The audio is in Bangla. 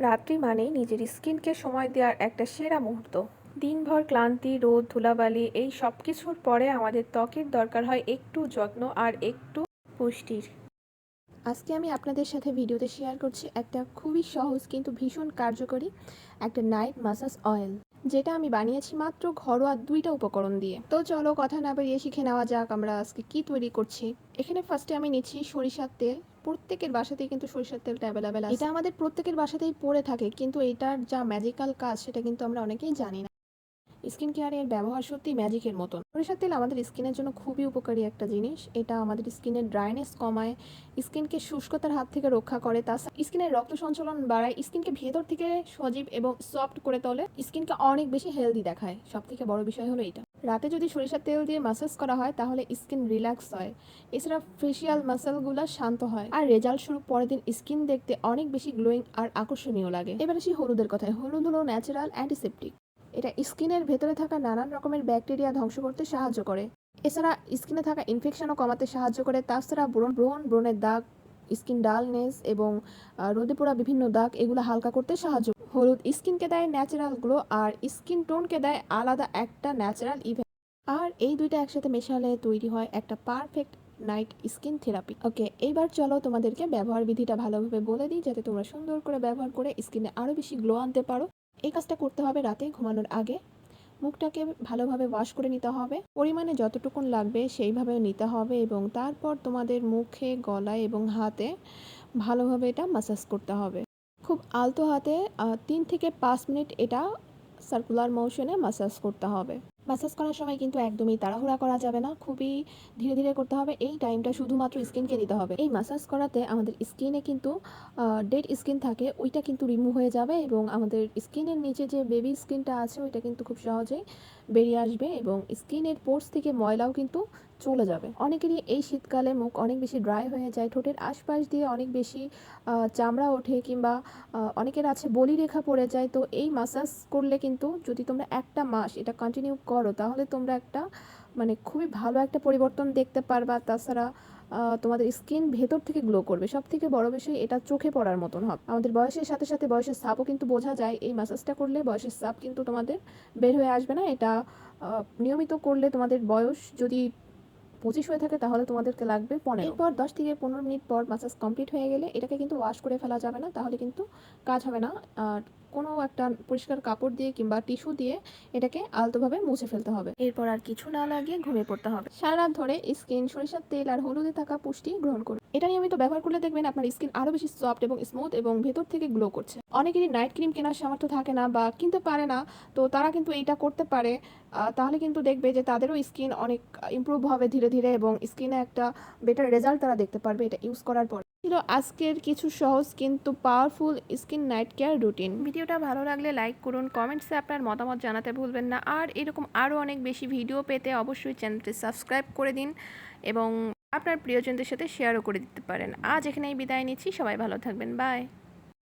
রাত্রি মানেই নিজের স্কিনকে সময় দেওয়ার একটা সেরা মুহূর্ত। দিনভর ক্লান্তি, রোদ, ধুলাবালি এই সব কিছুর পরে আমাদের ত্বকের দরকার হয় একটু যত্ন আর একটু পুষ্টির। আজকে আমি আপনাদের সাথে ভিডিওতে শেয়ার করছি একটা খুবই সহজ কিন্তু ভীষণ কার্যকরী একটা নাইট মাসাজ অয়েল যেটা আমি বানিয়েছি মাত্র ঘরোয়া দুইটা উপকরণ দিয়ে। তো চলো কথা না বেরিয়ে শিখে নেওয়া যাক আমরা আজকে কি তৈরি করছি। এখানে ফার্স্টে আমি নিচ্ছি সরিষার তেল। প্রত্যেকের বাসাতেই কিন্তু সরিষার তেলটা অ্যাভেলেবেল আছে। এটা আমাদের প্রত্যেকের বাসাতেই পড়ে থাকে, কিন্তু এটার যা ম্যাজিক্যাল কাজ সেটা কিন্তু আমরা অনেকেই জানি না। স্কিন কেয়ারের ব্যবহার সত্যি ম্যাজিকের মতন। সরিষার তেল আমাদের স্কিনের জন্য খুবই উপকারী একটা জিনিস। এটা আমাদের স্কিনের ড্রাইনেস কমায়, স্কিনকে শুষ্কতার হাত থেকে রক্ষা করে তাছাড়া স্কিনের রক্ত সঞ্চালন বাড়ায়, স্কিনকে ভেতর থেকে সজীব এবং সফট করে তোলে, স্কিনকে অনেক বেশি হেলদি দেখায়। সব থেকে বড় বিষয় হলো এটা। রাতে যদি সরিষার তেল দিয়ে মাসাজ করা হয়, তাহলে স্কিন রিল্যাক্স হয়। এছাড়া ফেসিয়াল মাসেলগুলো শান্ত হয়। আর রেজাল্ট স্বরূপ পরের দিন স্কিন দেখতে অনেক বেশি গ্লোয়িং আর আকর্ষণীয় লাগে। এবার আসি হলুদের কথায়। হলুদ হলো ন্যাচারাল অ্যান্টিসেপটিক এটা স্কিনের ভেতরে থাকা নানান রকমের ব্যাকটেরিয়া ধ্বংস করতে সাহায্য করে। এছাড়া স্কিনে থাকা ইনফেকশনও কমাতে সাহায্য করে। তাছাড়া ব্রণ ব্রণ ব্রণের দাগ, স্কিন ডালনেস এবং রোদে পোড়া বিভিন্ন দাগ এগুলো হালকা করতে সাহায্য। হলুদ স্কিনকে দেয় ন্যাচারাল গ্লো আর স্কিন টোনকে দেয় আলাদা একটা ন্যাচারাল ইভেন্ট আর এই দুইটা একসাথে মেশালে তৈরি হয় একটা perfect night skin therapy okay এইবার চলো তোমাদেরকে ব্যবহার বিধিটা ভালোভাবে বলে দিই যাতে তোমরা সুন্দর করে ব্যবহার করে স্কিনে আরও বেশি গ্লো আনতে পারো। এই কাজটা করতে হবে রাতে, ঘুমানোর আগে। মুখটাকে ভালোভাবে ওয়াশ করে নিতে হবে। পরিমাণে যতটুকুন লাগবে সেইভাবে নিতে হবে এবং তারপর তোমাদের মুখে, গলায় এবং হাতে ভালোভাবে এটা মাসাজ করতে হবে। খুব আলতো হাতে তিন থেকে পাঁচ মিনিট এটা সার্কুলার মোশনে মাসাজ করতে হবে। মাসাজ করার সময় কিন্তু একদমই তাড়াহুড়া করা যাবে না। খুবই ধীরে ধীরে করতে হবে। এই টাইমটা শুধুমাত্র স্কিনকে দিতে হবে। এই মাসাজ করাতে আমাদের স্কিনে কিন্তু ডেড স্কিন থাকে, ওইটা কিন্তু রিমুভ হয়ে যাবে এবং আমাদের স্কিনের নিচে যে বেবি স্কিনটা আছে, ওইটা কিন্তু খুব সহজেই বেরিয়ে আসবে এবং স্কিনের পোর্স থেকে ময়লাও কিন্তু চলে যাবে। অনেকেরই এই শীতকালে মুখ অনেক বেশি ড্রাই হয়ে যায়, ঠোঁটের আশপাশ দিয়ে অনেক বেশি চামড়া ওঠে কিংবা অনেকের আছে বলি রেখা পড়ে যায়। তো এই মাসাজ করলে কিন্তু যদি তোমরা একটা মাস এটা কন্টিনিউ করো তাহলে তোমরা একটা মানে খুবই ভালো একটা পরিবর্তন দেখতে পারবা। তাছাড়া তোমাদের স্কিন ভেতর থেকে গ্লো করবে। সব থেকে বড় বিষয় এটা চোখে পড়ার মতন হবে। আমাদের বয়সের সাথে সাথে বয়সের সাপও কিন্তু বোঝা যায়। এই মাসাজটা করলে বয়সের ছাপ কিন্তু তোমাদের বের হয়ে আসবে না। এটা নিয়মিত করলে তোমাদের বয়স যদি পঁচিশ হয়ে থাকে তাহলে তোমাদেরকে লাগবে পনেরো। এরপর দশ থেকে পনেরো মিনিট পর মাসাজ কমপ্লিট হয়ে গেলে এটাকে কিন্তু ওয়াশ করে ফেলা যাবে না। তাহলে কিন্তু কাজ হবে না। আর কোনো একটা পরিষ্কার কাপড় দিয়ে কিংবা টিস্যু দিয়ে এটাকে আলতোভাবে মুছে ফেলতে হবে। এরপর আর কিছু না লাগিয়ে ঘুমিয়ে পড়তে হবে। সারা রাত ধরে স্কিন সরিষার তেল আর হলুদে থাকা পুষ্টি গ্রহণ করুন। এটা নিয়মিত ব্যবহার করলে দেখবেন আপনার স্কিন আরও বেশি সফট এবং স্মুথ এবং ভেতর থেকে গ্লো করছে। অনেকেরই নাইট ক্রিম কেনার সামর্থ্য থাকে না বা কিনতে পারে না তো তারা কিন্তু এইটা করতে পারে। তাহলে কিন্তু দেখবে যে তাদেরও স্কিন অনেক ইমপ্রুভ হবে ধীরে ধীরে এবং স্কিনে একটা বেটার রেজাল্ট তারা দেখতে পারবে এটা ইউজ করার পর। ছিল আজকের কিছু সহজ কিন্তু powerful skin night care routine ভিডিওটা ভালো লাগলে লাইক করুন কমেন্টসে আপনার মতামত জানাতে ভুলবেন না। আর এরকম আরও অনেক বেশি ভিডিও পেতে অবশ্যই চ্যানেলটি সাবস্ক্রাইব করে দিন এবং আপনার প্রিয়জনদের সাথে শেয়ারও করে দিতে পারেন। আজ এখানেই বিদায় নিচ্ছি, সবাই ভালো থাকবেন বাই